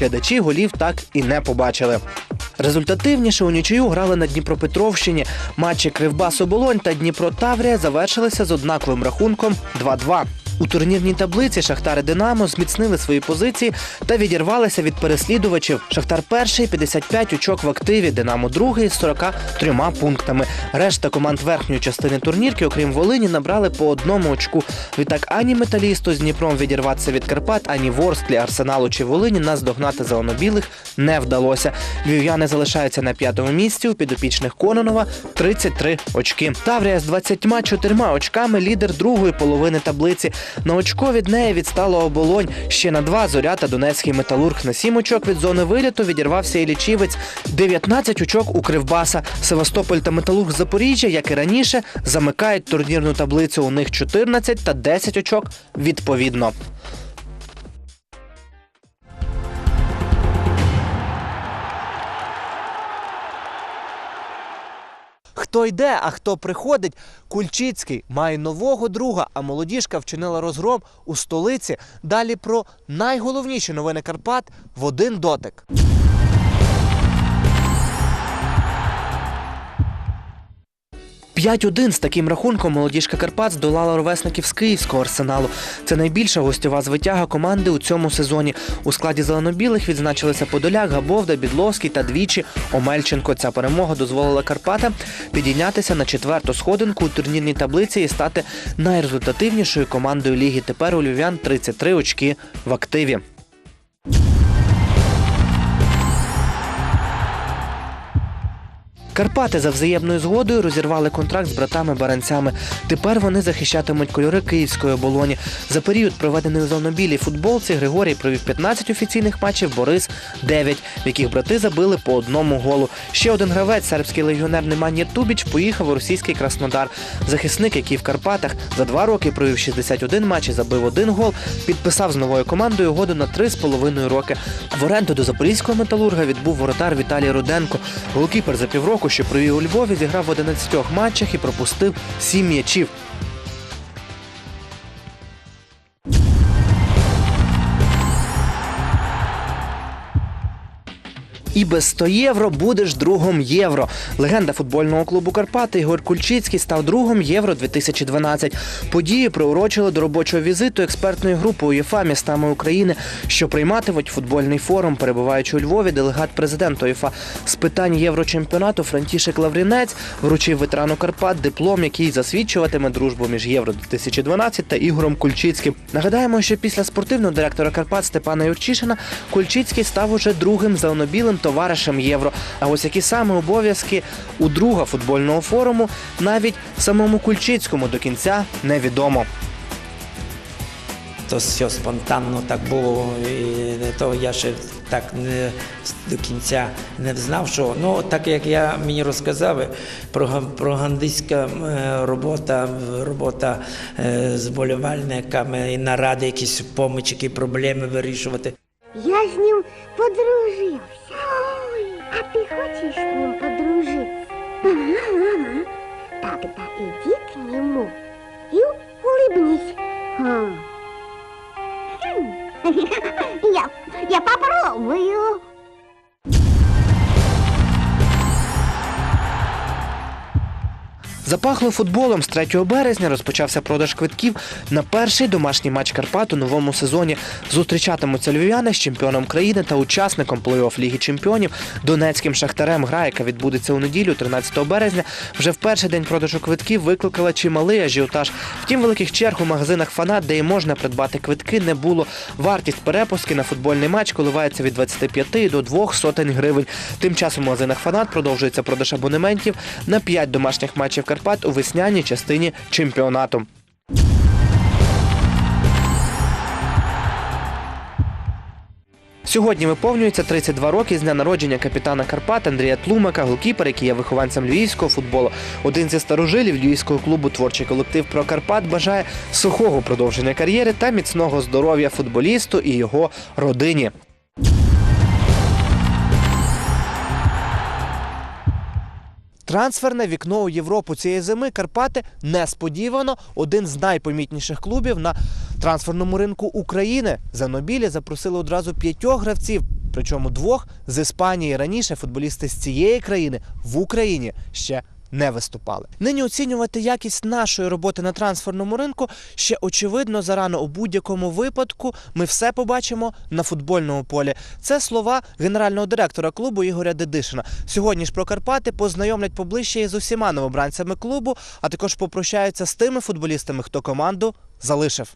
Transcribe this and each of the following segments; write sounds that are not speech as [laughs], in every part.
глядачі голів так і не побачили. Результативніше у нічию грали на Дніпропетровщині. Матчі Кривбас Оболонь та Дніпро Таврія завершилися з однаковим рахунком 2-2. У турнірній таблиці Шахтар і Динамо зміцнили свої позиції та відірвалися від переслідувачів. Шахтар перший 55 очок в активі, Динамо другий з 43 пунктами. Решта команд верхньої частини турнірки, окрім Волині, набрали по одному очку. Відтак ані металісту з Дніпром відірватися від Карпат, ані Ворсклі, Арсеналу чи Волині наздогнати зеленобілих не вдалося. Львів'яни залишаються на п'ятому місці у підопічних Кононова 33 очки. Таврія з 24 очками лідер другої половини таблиці. На очко від неї відстала оболонь. Ще на два зоря та Донецький металург на сім очок від зони виліту відірвався і лічівець. 19 очок у Кривбаса. Севастополь та металург Запоріжжя, як і раніше, замикають турнірну таблицю. У них 14 та 10 очок відповідно. Хто йде, а хто приходить, Кульчицький має нового друга, а молодіжка вчинила розгром у столиці. Далі про найголовніші новини Карпат в один дотик. «5-1» з таким рахунком молодіжка Карпат здолала ровесників з київського арсеналу. Це найбільша гостьова звитяга команди у цьому сезоні. У складі зелено-білих відзначилися Подоляк, Габовда, Бідловський та двічі Омельченко. Ця перемога дозволила Карпатам підійнятися на четверту сходинку у турнірній таблиці і стати найрезультативнішою командою ліги. Тепер у львів'ян 33 очки в активі. Карпати за взаємною згодою розірвали контракт з братами-баранцями. Тепер вони захищатимуть кольори київської оболоні. За період, проведений у зеленобілій футболці, Григорій провів 15 офіційних матчів, Борис 9, в яких брати забили по одному голу. Ще один гравець, сербський легіонер Неманія Тубіч, поїхав у російський Краснодар. Захисник, який в Карпатах за два роки провів 61 матч і забив один гол, підписав з новою командою угоду на 3,5 роки. В оренду до запорізького металурга відбув воротар Віталій Руденко. Голкіпер за півроку, що провів у Львові, зіграв в 11 матчах і пропустив 7 м'ячів. І без 100 євро будеш другом євро. Легенда футбольного клубу Карпати Ігор Кульчицький став другом євро 2012. Події приурочили до робочого візиту експертної групи УЄФА містами України, що прийматимуть футбольний форум, перебуваючи у Львові, делегат президента УЄФА з питань єврочемпіонату Франтішек Лаврінець вручив ветерану Карпат диплом, який засвідчуватиме дружбу між євро 2012 та Ігорем Кульчицьким. Нагадаємо, що після спортивного директора Карпат Степана Юрчишина Кульчицький став уже другим зеленобілим товаришем євро. А ось які саме обов'язки у друга футбольного форуму навіть самому Кульчицькому до кінця невідомо. То все спонтанно так було, і то я ще так не до кінця не знав, що ну так як я мені розказав, пропагандистська е, робота, робота е, з болівальниками і наради, якісь помочі, які проблеми вирішувати. Я с ним подружился. А ты хочешь с ним подружиться? Тогда иди к нему и улыбнись. Хм. [laughs] Я, я попробую. Запахло футболом з 3 березня. Розпочався продаж квитків на перший домашній матч Карпат у новому сезоні. Зустрічатимуться львів'яни з чемпіоном країни та учасником плей-офф Ліги Чемпіонів Донецьким Шахтарем. Гра, яка відбудеться у неділю, 13 березня. Вже в перший день продажу квитків викликала чималий ажіотаж. Втім, великих черг у магазинах фанат, де і можна придбати квитки, не було. Вартість перепустки на футбольний матч коливається від 25 до 2 сотень гривень. Тим часом у магазинах фанат продовжується продаж абонементів на 5 домашніх матчів Карпат у весняній частині чемпіонату. Сьогодні виповнюється 32 роки з дня народження капітана Карпат Андрія Тлумака, голкіпер, який є вихованцем львівського футболу. Один зі старожилів львівського клубу Творчий колектив про Карпат бажає сухого продовження кар'єри та міцного здоров'я футболісту і його родині. Трансферне вікно у Європу цієї зими Карпати несподівано один з найпомітніших клубів на трансферному ринку України. За Нобілі запросили одразу п'ятьох гравців. Причому двох з Іспанії раніше футболісти з цієї країни в Україні ще не виступали. Нині оцінювати якість нашої роботи на трансферному ринку ще очевидно зарано у будь-якому випадку. Ми все побачимо на футбольному полі. Це слова генерального директора клубу Ігоря Дедишина. Сьогодні ж про Карпати познайомлять поближче із усіма новобранцями клубу, а також попрощаються з тими футболістами, хто команду залишив.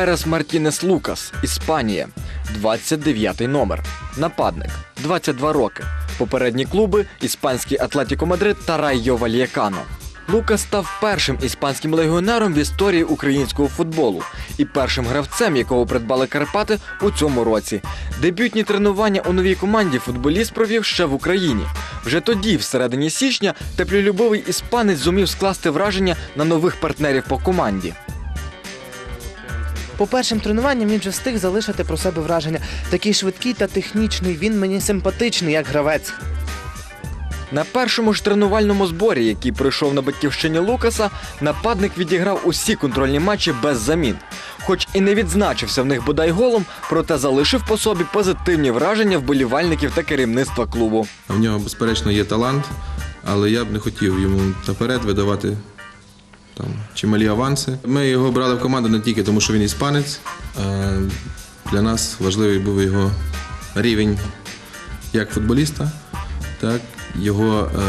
Перес Мартінес Лукас, Іспанія, 29 номер. Нападник, 22 роки. Попередні клуби іспанський Атлетіко Мадрид та Райо Вальєкано. Лукас став першим іспанським легіонером в історії українського футболу і першим гравцем, якого придбали Карпати у цьому році. Дебютні тренування у новій команді футболіст провів ще в Україні. Вже тоді, в середині січня, теплолюбивий іспанець зумів скласти враження на нових партнерів по команді. По першим тренуванням він вже встиг залишити про себе враження. Такий швидкий та технічний. Він мені симпатичний, як гравець. На першому ж тренувальному зборі, який пройшов на батьківщині Лукаса, нападник відіграв усі контрольні матчі без замін. Хоч і не відзначився в них бодай голом, проте залишив по собі позитивні враження вболівальників та керівництва клубу. В нього, безперечно, є талант, але я б не хотів йому наперед видавати там, чималі аванси. Ми його брали в команду не тільки тому, що він іспанець. Для нас важливий був його рівень як футболіста, так його е,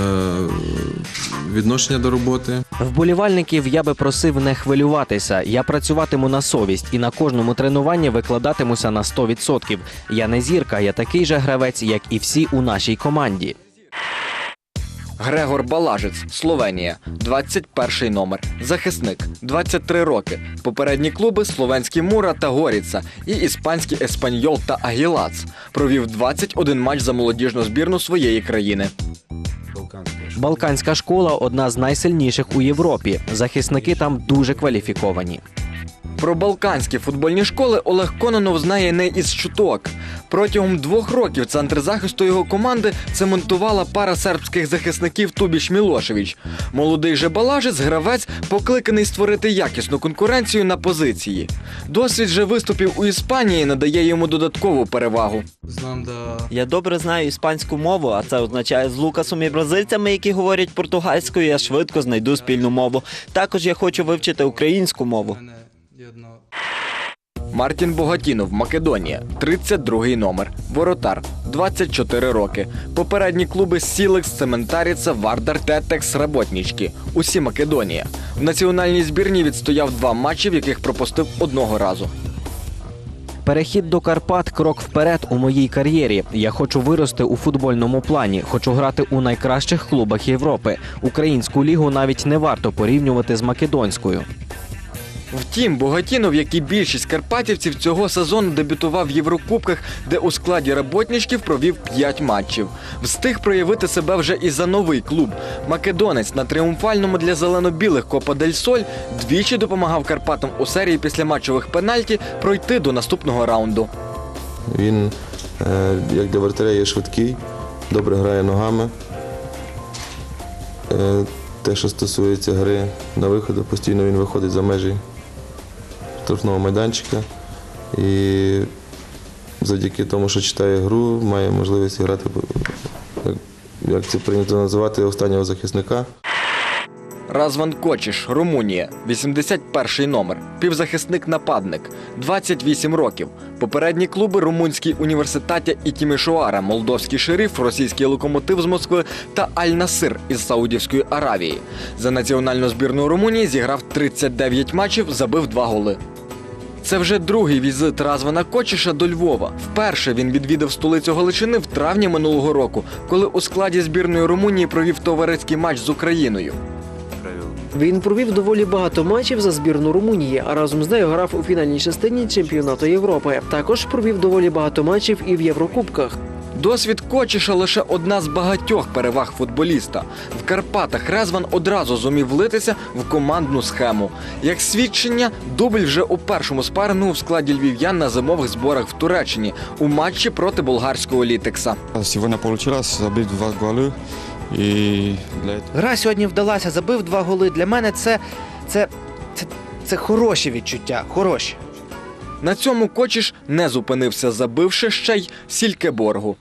відношення до роботи. Вболівальників я би просив не хвилюватися. Я працюватиму на совість і на кожному тренуванні викладатимуся на 100%. Я не зірка, я такий же гравець, як і всі у нашій команді. Грегор Балажець, Словенія, 21 номер. Захисник, 23 роки. Попередні клуби словенський Мура та Горіца і іспанський Еспаньол та Агілац. Провів 21 матч за молодіжну збірну своєї країни. Балканська школа одна з найсильніших у Європі. Захисники там дуже кваліфіковані. Про балканські футбольні школи Олег Кононов знає не із чуток. Протягом двох років центр захисту його команди цементувала пара сербських захисників Тубіш Мілошевич. Молодий же балажець гравець покликаний створити якісну конкуренцію на позиції. Досвід же виступів у Іспанії надає йому додаткову перевагу. Я добре знаю іспанську мову, а це означає з Лукасом і бразильцями, які говорять португальською, я швидко знайду спільну мову. Також я хочу вивчити українську мову. Мартін Богатінов, Македонія, 32-й номер. Воротар, 24 роки. Попередні клуби Сілекс, Цементаріца, Вардар, Тетекс, Работнічки. Усі Македонія. В національній збірні відстояв два матчі, в яких пропустив одного разу. Перехід до Карпат крок вперед у моїй кар'єрі. Я хочу вирости у футбольному плані. Хочу грати у найкращих клубах Європи. Українську лігу навіть не варто порівнювати з македонською. Втім, Богатінов, як і більшість карпатівців, цього сезону дебютував в Єврокубках, де у складі работничків провів 5 матчів. Встиг проявити себе вже і за новий клуб. Македонець на тріумфальному для зелено-білих Копа Дель Соль двічі допомагав Карпатам у серії післяматчевих пенальті пройти до наступного раунду. Він, е, як для вратаря, є швидкий, добре грає ногами. Е, Те, що стосується гри на виходу, постійно він виходить за межі штрафного майданчика. І завдяки тому, що читає гру, має можливість грати, як- це прийнято називати, останнього захисника. Разван Кочіш, Румунія, 81 номер, півзахисник-нападник, 28 років. Попередні клуби румунський університаті і Тімішоара, молдовський шериф, російський локомотив з Москви та Аль-Насир із Саудівської Аравії. За національну збірну Румунії зіграв 39 матчів, забив 2 голи. Це вже другий візит Развана Кочіша до Львова. Вперше він відвідав столицю Галичини в травні минулого року, коли у складі збірної Румунії провів товариський матч з Україною. Він провів доволі багато матчів за збірну Румунії, а разом з нею грав у фінальній частині чемпіонату Європи. Також провів доволі багато матчів і в Єврокубках. Досвід Кочіша лише одна з багатьох переваг футболіста. В Карпатах Резван одразу зумів влитися в командну схему. Як свідчення, дубль вже у першому спарингу в складі львів'ян на зимових зборах в Туреччині у матчі проти болгарського літекса. Сегодня получилось забить два гола. И для Гра сьогодні вдалася, забив два голи. Для мене це, це, це, це хороші відчуття. Хороші. На цьому Кочіш не зупинився, забивши ще й Сількеборгу.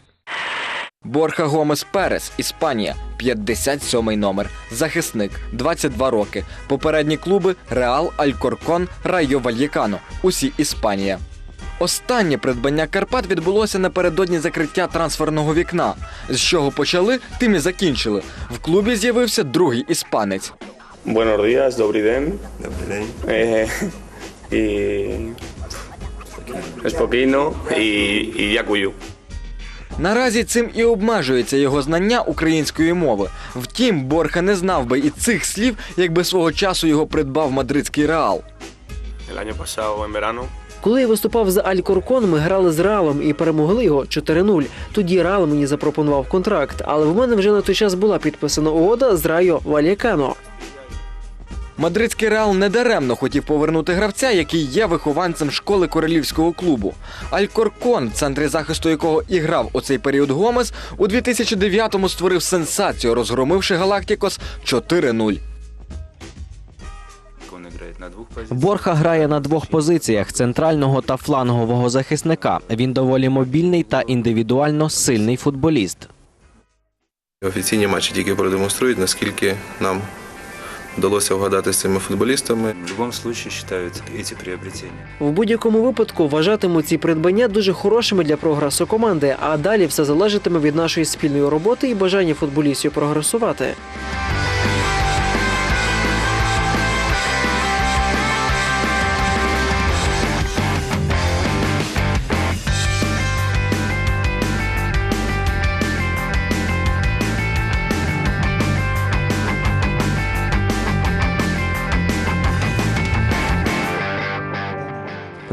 Борха Гомес Перес, Іспанія, 57-й номер. Захисник, 22 роки. Попередні клуби Реал, Алькоркон, Райо Вальєкано. Усі Іспанія. Останнє придбання Карпат відбулося напередодні закриття трансферного вікна. З чого почали, тим і закінчили. В клубі з'явився другий іспанець. Buenos días, добрий день. Eh, y спокійно і, і дякую. Наразі цим і обмежується його знання української мови. Втім, Борха не знав би і цих слів, якби свого часу його придбав мадридський реал. El año pasado en verano Коли я виступав за Алькоркон, ми грали з Реалом і перемогли його 4-0. Тоді Реал мені запропонував контракт, але в мене вже на той час була підписана угода з Райо Вальякано. Мадридський реал недаремно хотів повернути гравця, який є вихованцем школи королівського клубу. Алькоркон, в центрі захисту якого і грав у цей період Гомес, у 2009-му створив сенсацію, розгромивши Галактикос 4-0. Борха грає на двох позиціях центрального та флангового захисника. Він доволі мобільний та індивідуально сильний футболіст. Офіційні матчі тільки продемонструють, наскільки нам вдалося вгадати з цими футболістами. В любом случае считают эти приобретения. В будь-якому випадку вважатиму ці придбання дуже хорошими для прогресу команди, а далі все залежатиме від нашої спільної роботи і бажання футболістів прогресувати.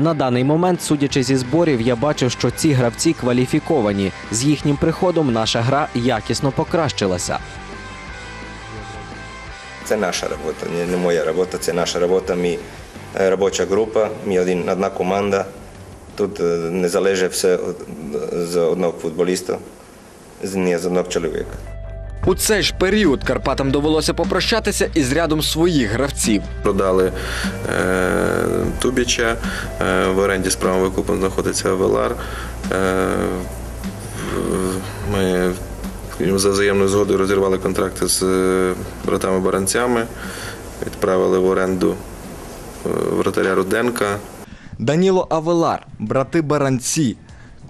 На даний момент, судячи зі зборів, я бачив, що ці гравці кваліфіковані. З їхнім приходом наша гра якісно покращилася. Це наша робота, не, моя робота, це наша робота. Ми е, робоча група, ми один, одна команда. Тут е, не залежить все з одного футболіста, не з одного чоловіка. У цей ж період Карпатам довелося попрощатися із рядом своїх гравців. Продали е, Тубіча, е, в оренді з правом викупом знаходиться Велар. Е, ми за взаємною згодою розірвали контракти з е, братами-баранцями, відправили в оренду е, вратаря Руденка. Даніло Авелар, брати Баранці,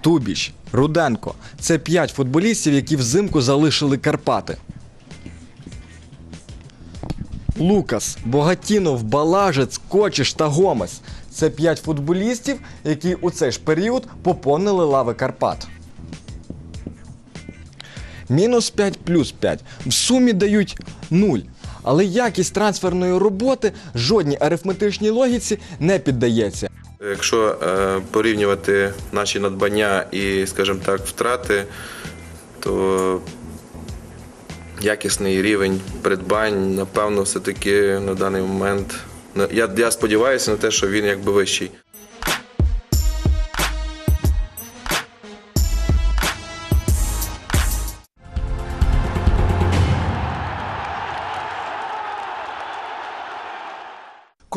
Тубіч, Руденко це п'ять футболістів, які взимку залишили Карпати. Лукас, Богатінов, Балажець, Кочіш та Гомес це п'ять футболістів, які у цей ж період поповнили лави Карпат. Мінус 5 плюс 5. В сумі дають 0. Але якість трансферної роботи жодній арифметичній логіці не піддається. Якщо е, порівнювати наші надбання і, скажімо так, втрати, то якісний рівень придбань, напевно, все-таки на даний момент. Я, я сподіваюся на те, що він якби вищий.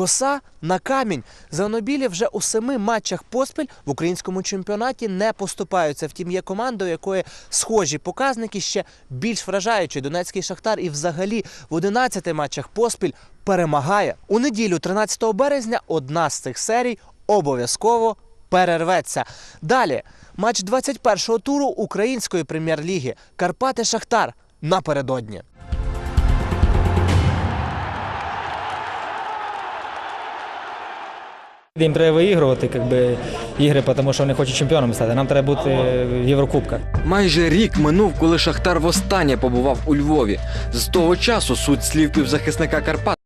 Коса на камінь. Зеленобілі вже у семи матчах поспіль в українському чемпіонаті не поступаються. Втім, є команда, у якої схожі показники ще більш вражаючі. Донецький Шахтар і взагалі в 11 матчах поспіль перемагає. У неділю, 13 березня, одна з цих серій обов'язково перерветься. Далі матч 21-го туру української прем'єр-ліги Карпати Шахтар напередодні. Їм треба виігрувати как би, ігри, тому що вони хочуть чемпіоном стати. Нам треба бути в Єврокубках. Майже рік минув, коли Шахтар востаннє побував у Львові. З того часу суть слів півзахисника Карпат